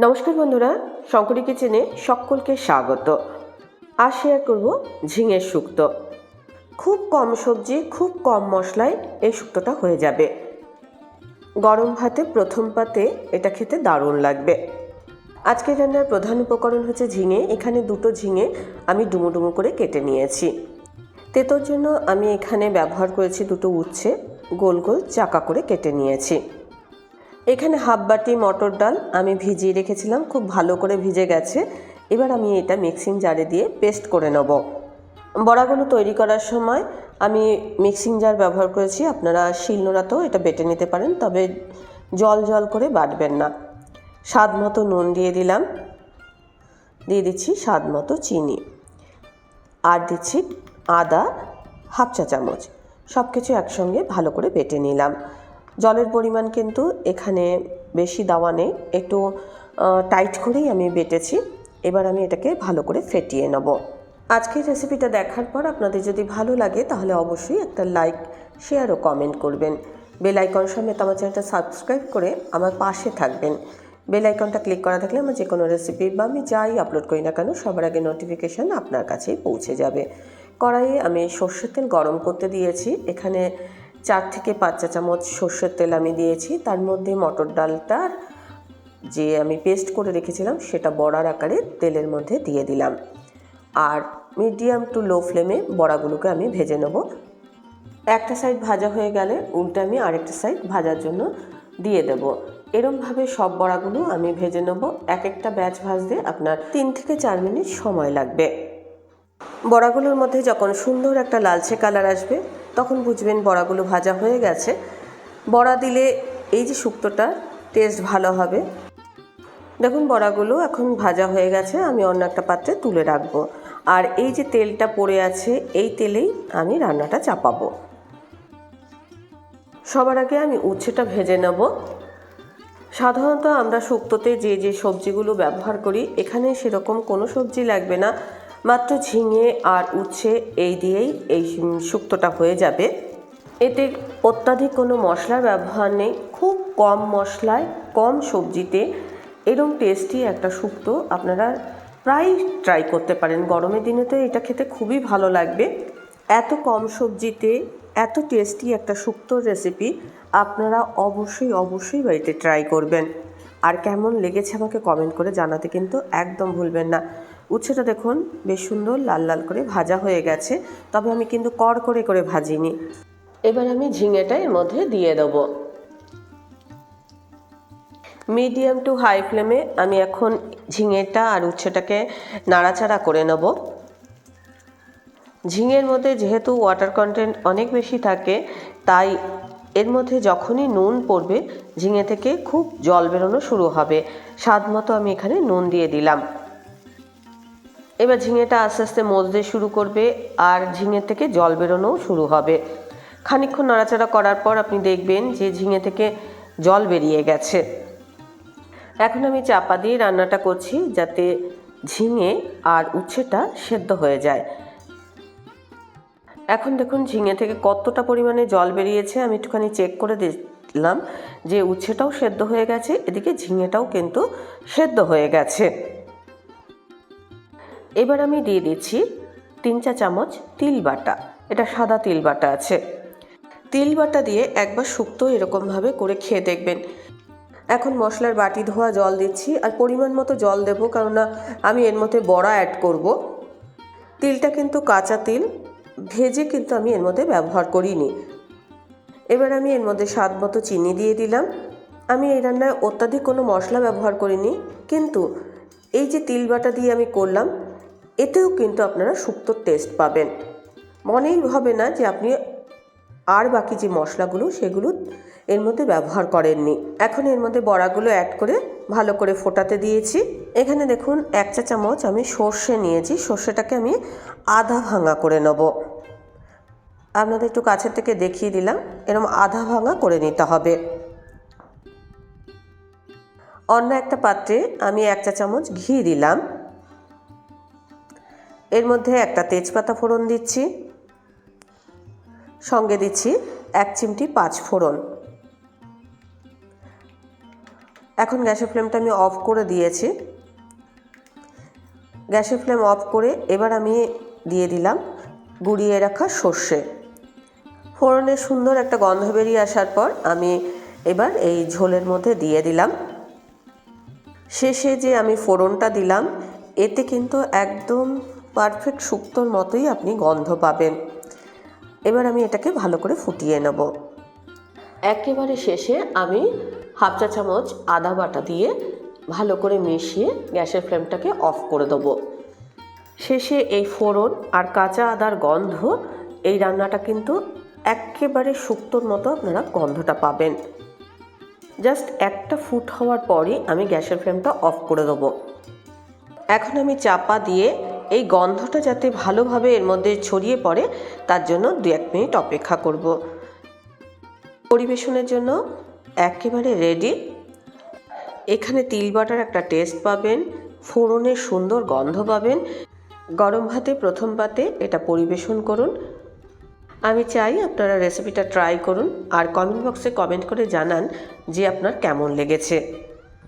নমস্কার বন্ধুরা, শঙ্করী কিচেনে সকলকে স্বাগত। আজ শেয়ার করব ঝিঙের শুক্তো। খুব কম সবজি, খুব কম মশলায় এই শুক্তোটা হয়ে যাবে। গরম ভাতে প্রথম পাতে এটা খেতে দারুণ লাগবে। আজকের রান্নার প্রধান উপকরণ হচ্ছে ঝিঙে। এখানে দুটো ঝিঙে আমি ডুমো ডুমো করে কেটে নিয়েছি। তেতোর জন্য আমি এখানে ব্যবহার করেছি দুটো উচ্ছে। গোল গোল চাকা করে কেটে নিয়েছি। এখানে হাফ বাটি মটর ডাল আমি ভিজিয়ে রেখেছিলাম, খুব ভালো করে ভিজে গেছে। এবার আমি এটা মিক্সিং জারে দিয়ে পেস্ট করে নেব। বড়াগুলো তৈরি করার সময় আমি মিক্সিং জার ব্যবহার করেছি, আপনারা শিলনোড়াতেও এটা বেটে নিতে পারেন, তবে জল জল করে বাটবেন না। স্বাদ মতো নুন দিয়ে দিলাম। দিয়ে দিচ্ছি স্বাদ মতো চিনি। আর দিচ্ছি আদা হাফ চা চামচ। সব কিছু একসঙ্গে ভালো করে বেটে নিলাম। জলের পরিমাণ কিন্তু এখানে বেশি দেওয়া নেই। একটু টাইট করেই আমি বেটেছি। এবার আমি এটাকে ভালো করে ফেটিয়ে নেব। আজকের রেসিপিটা দেখার পর আপনাদের যদি ভালো লাগে তাহলে অবশ্যই একটা লাইক, শেয়ার ও কমেন্ট করবেন। বেল আইকন সমেত আমার চ্যানেলটা সাবস্ক্রাইব করে আমার পাশে থাকবেন। বেল আইকনটা ক্লিক করা থাকলে আমার যে কোনো রেসিপি বা আমি যাই আপলোড করি না কেন সবার আগে নোটিফিকেশান আপনার কাছেই পৌঁছে যাবে। কড়াইয়ে আমি সর্ষের তেল গরম করতে দিয়েছি। এখানে চার থেকে পাঁচ চা চামচ সর্ষের তেল আমি দিয়েছি। তার মধ্যে মটর ডালটার যে আমি পেস্ট করে রেখেছিলাম, সেটা বড়ার আকারে তেলের মধ্যে দিয়ে দিলাম। আর মিডিয়াম টু লো ফ্লেমে বড়াগুলোকে আমি ভেজে নেব। একটা সাইড ভাজা হয়ে গেলে উল্টে আমি আরেকটা সাইড ভাজার জন্য দিয়ে দেব। এরমভাবে সব বড়াগুলো আমি ভেজে নেব। এক একটা ব্যাচ ভাজতে আপনার তিন থেকে চার মিনিট সময় লাগবে। বড়াগুলোর মধ্যে যখন সুন্দর একটা লালচে কালার আসবে তখন বুঝবেন বড়াগুলো ভাজা হয়ে গেছে। বড়া দিলে এই যে শুক্তোটা টেস্ট ভালো হবে। দেখুন, বড়াগুলো এখন ভাজা হয়ে গেছে, আমি অন্য একটা পাত্রে তুলে রাখব। আর এই যে তেলটা পড়ে আছে, এই তেলেই আমি রান্নাটা চাপাবো। সবার আগে আমি উচ্ছেটা ভেজে নেব। সাধারণত আমরা শুক্তোতে যে যে সবজিগুলো ব্যবহার করি, এখানে সেরকম কোনো সবজি লাগবে না। মাত্র ঝিঙে আর উচ্ছে এই দিয়েই এই শুক্তোটা হয়ে যাবে। এতে অত্যাধিক কোনো মশলার ব্যবহার নেই। খুব কম মশলায়, কম সবজিতে এরম টেস্টি একটা শুক্তো আপনারা প্রায় ট্রাই করতে পারেন। গরমের দিনে তো এটা খেতে খুবই ভালো লাগবে। এত কম সবজিতে, এত টেস্টি একটা শুক্তোর রেসিপি আপনারা অবশ্যই অবশ্যই বাড়িতে ট্রাই করবেন। আর কেমন লেগেছে আমাকে কমেন্ট করে জানাতে কিন্তু একদম ভুলবেন না। উচ্ছেটা দেখুন, বেশ সুন্দর লাল লাল করে ভাজা হয়ে গেছে, তবে আমি কিন্তু কড় করে করে ভাজিনি। এবার আমি ঝিঙেটা এর মধ্যে দিয়ে দেবো। মিডিয়াম টু হাই ফ্লেমে আমি এখন ঝিঙেটা আর উচ্ছেটাকে নাড়াচাড়া করে নেব। ঝিঙের মধ্যে যেহেতু ওয়াটার কন্টেন্ট অনেক বেশি থাকে, তাই এর মধ্যে যখনই নুন পড়বে, ঝিঙে থেকে খুব জল বেরোনো শুরু হবে। স্বাদ মতো আমি এখানে নুন দিয়ে দিলাম। এবার ঝিঙেটা আস্তে আস্তে মজতে শুরু করবে আর ঝিঙে থেকে জল বেরোনোও শুরু হবে। খানিক্ষণ নাড়াচাড়া করার পর আপনি দেখবেন যে ঝিঙে থেকে জল বেরিয়ে গেছে। এখন আমি চাপা দিয়ে রান্নাটা করছি যাতে ঝিঙে আর উচ্ছেটা সেদ্ধ হয়ে যায়। এখন দেখুন ঝিঙে থেকে কতটা পরিমাণে জল বেরিয়েছে, আমি একটুখানি চেক করে দিলাম যে উচ্ছেটাও সেদ্ধ হয়ে গেছে, এদিকে ঝিঙেটাও কিন্তু সেদ্ধ হয়ে গেছে। এবার আমি দিয়ে দিচ্ছি তিন চা চামচ তিল বাটা। এটা সাদা তিল বাটা আছে। তিল বাটা দিয়ে একবার শুক্তো এরকমভাবে করে খেয়ে দেখবেন। এখন মশলার বাটি ধোয়া জল দিচ্ছি আর পরিমাণ মতো জল দেবো কেননা আমি এর মধ্যে বড়া অ্যাড করব। তিলটা কিন্তু কাঁচা তিল, ভেজে কিন্তু আমি এর মধ্যে ব্যবহার করিনি। এবার আমি এর মধ্যে স্বাদ মতো চিনি দিয়ে দিলাম। আমি এই রান্নায় অত্যাধিক কোনো মশলা ব্যবহার করিনি, কিন্তু এই যে তিল বাটা দিয়ে আমি করলাম এতেও কিন্তু আপনারা শুক্তোর টেস্ট পাবেন। মনেই হবে না যে আপনি আর বাকি যে মশলাগুলো, সেগুলো এর মধ্যে ব্যবহার করেননি। এখন এর মধ্যে বড়াগুলো অ্যাড করে ভালো করে ফোটাতে দিয়েছি। এখানে দেখুন, এক চা চামচ আমি সর্ষে নিয়েছি। সর্ষেটাকে আমি আধা ভাঙা করে নেব। আপনাদের একটু কাছের থেকে দেখিয়ে দিলাম এরকম আধা ভাঙা করে নিতে হবে। অন্য একটা পাত্রে আমি এক চা চামচ ঘি দিলাম। এর মধ্যে একটা তেজপাতা ফোড়ন দিচ্ছি। সঙ্গে দিচ্ছি এক চিমটি পাঁচ ফোড়ন। এখন গ্যাসের ফ্লেমটা আমি অফ করে দিয়েছি। গ্যাসের ফ্লেম অফ করে এবার আমি দিয়ে দিলাম গুঁড়িয়ে রাখা সর্ষে। ফোড়নের সুন্দর একটা গন্ধ বেরিয়ে আসার পর আমি এবার এই ঝোলের মধ্যে দিয়ে দিলাম। শেষে যে আমি ফোড়নটা দিলাম, এতে কিন্তু একদম পারফেক্ট শুক্তোর মতোই আপনি গন্ধ পাবেন। এবার আমি এটাকে ভালো করে ফুটিয়ে নেব। একেবারে শেষে আমি হাফ চা চামচ আদা বাটা দিয়ে ভালো করে মিশিয়ে গ্যাসের ফ্লেমটাকে অফ করে দেবো। শেষে এই ফোড়ন আর কাঁচা আদার গন্ধ, এই রান্নাটা কিন্তু একেবারে শুক্তোর মতো আপনারা গন্ধটা পাবেন। জাস্ট একটা ফুট হওয়ার পরই আমি গ্যাসের ফ্লেমটা অফ করে দেবো। এখন আমি চাপা দিয়ে এই গন্ধটা যাতে ভালোভাবে এর মধ্যে ছড়িয়ে পড়ে, তার জন্য দু এক মিনিট অপেক্ষা করব। পরিবেশনের জন্য একেবারে রেডি এখানে তিল বাটার একটা টেস্ট পাবেন ফোড়নের সুন্দর গন্ধ পাবেন। গরম ভাতে প্রথম পাতে এটা পরিবেশন করুন। আমি চাই আপনারা রেসিপিটা ট্রাই করুন, আর কমেন্ট বক্সে কমেন্ট করে জানান যে আপনার কেমন লেগেছে।